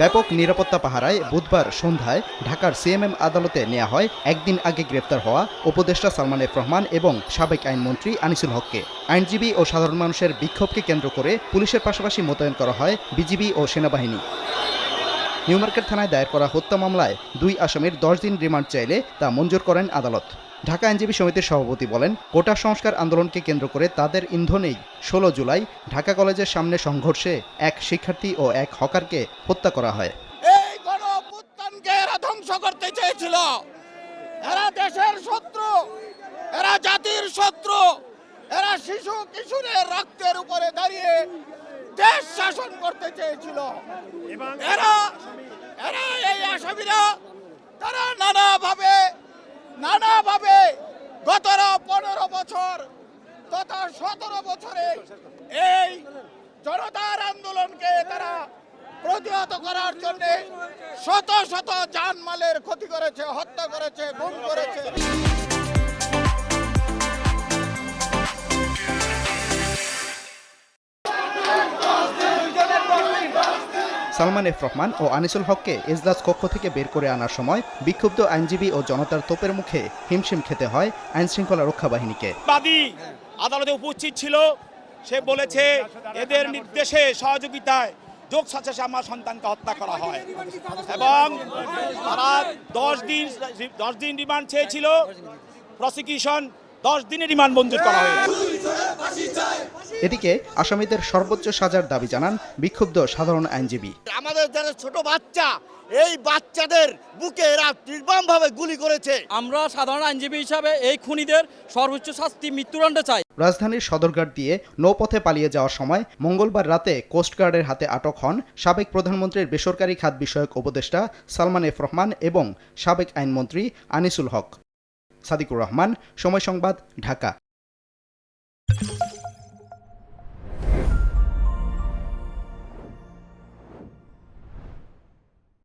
ব্যাপক নিরাপত্তা পাহারায় বুধবার সন্ধ্যায় ঢাকার সিএমএম আদালতে নেওয়া হয় একদিন আগে গ্রেপ্তার হওয়া উপদেষ্টা সালমান এফ রহমান এবং সাবেক আইনমন্ত্রী আনিসুল হককে। আইনজীবী ও সাধারণ মানুষের বিক্ষোভকে কেন্দ্র করে পুলিশের পাশাপাশি মোতায়েন করা হয় বিজিবি ও সেনাবাহিনী। নিউমার্কেট থানায় দায়ের করা হত্যা মামলায় দুই আসামির দশ দিন রিমান্ড চাইলে তা মঞ্জুর করেন আদালত। ঢাকা আইনজীবী সমিতির সভাপতি বলেন কোটা সংস্কার আন্দোলনকে কেন্দ্র করে তাদের ইন্ধনেই ষোলো জুলাই ঢাকা কলেজের সামনে সংঘর্ষে এক শিক্ষার্থী ও এক হকারকে হত্যা করা হয়। এই এরা ধ্বংস করতে চেয়েছিল। এরা দেশের শত্রু এরা জাতির শত্রু এরা শিশু কিশোরের রক্তের উপরে দাঁড়িয়ে দেশ শাসন করতে চেয়েছিল। এরা এরা এই আসামিরা তারা নানাভাবে নানাভাবে গত পনেরো বছর তথা সতেরো বছরে এই জনতার আন্দোলনকে তারা প্রতিহত করার জন্য শত শত জানমালের ক্ষতি করেছে, হত্যা করেছে, গুম করেছে। সালমান এফ রহমান ও আনিসুল হককে এজলাস কক্ষ থেকে বের করে আনার সময় বিক্ষুব্ধ আইনজীবী ও জনতার তোপের মুখে হিমশিম খেতে হয় আইনশৃঙ্খলা রক্ষা বাহিনীকে। আদালতে উপস্থিত ছিল। সে বলেছে, এদের নির্দেশে সহযোগিতায় যোগ সাথে আমার সন্তানকে হত্যা করা হয়। এবং তারা দশ দিন দশ দিন রিমান্ড চেয়েছিল। প্রসিকিউশন দশ দিনের রিমান্ড মঞ্জুর করা হয়েছে। এদিকে আসামিদের সর্বোচ্চ সাজার দাবি জানান বিক্ষুব্ধ সাধারণ আইনজীবী। আমাদের যারা ছোট বাচ্চা এই বাচ্চাদের বুকে এরা নির্মমভাবে গুলি করেছে। আমরা সাধারণ আইনজীবী হিসাবে এই খুনিদের সর্বোচ্চ শাস্তি মৃত্যুদণ্ড চাই। রাজধানীর সদরঘাট দিয়ে নৌপথে পালিয়ে যাওয়ার সময় মঙ্গলবার রাতে কোস্টগার্ডের হাতে আটক হন সাবেক প্রধানমন্ত্রীর বেসরকারি খাত বিষয়ক উপদেষ্টা সালমান এফ রহমান এবং সাবেক আইনমন্ত্রী আনিসুল হক। সাদিকুর রহমান সময় সংবাদ ঢাকা।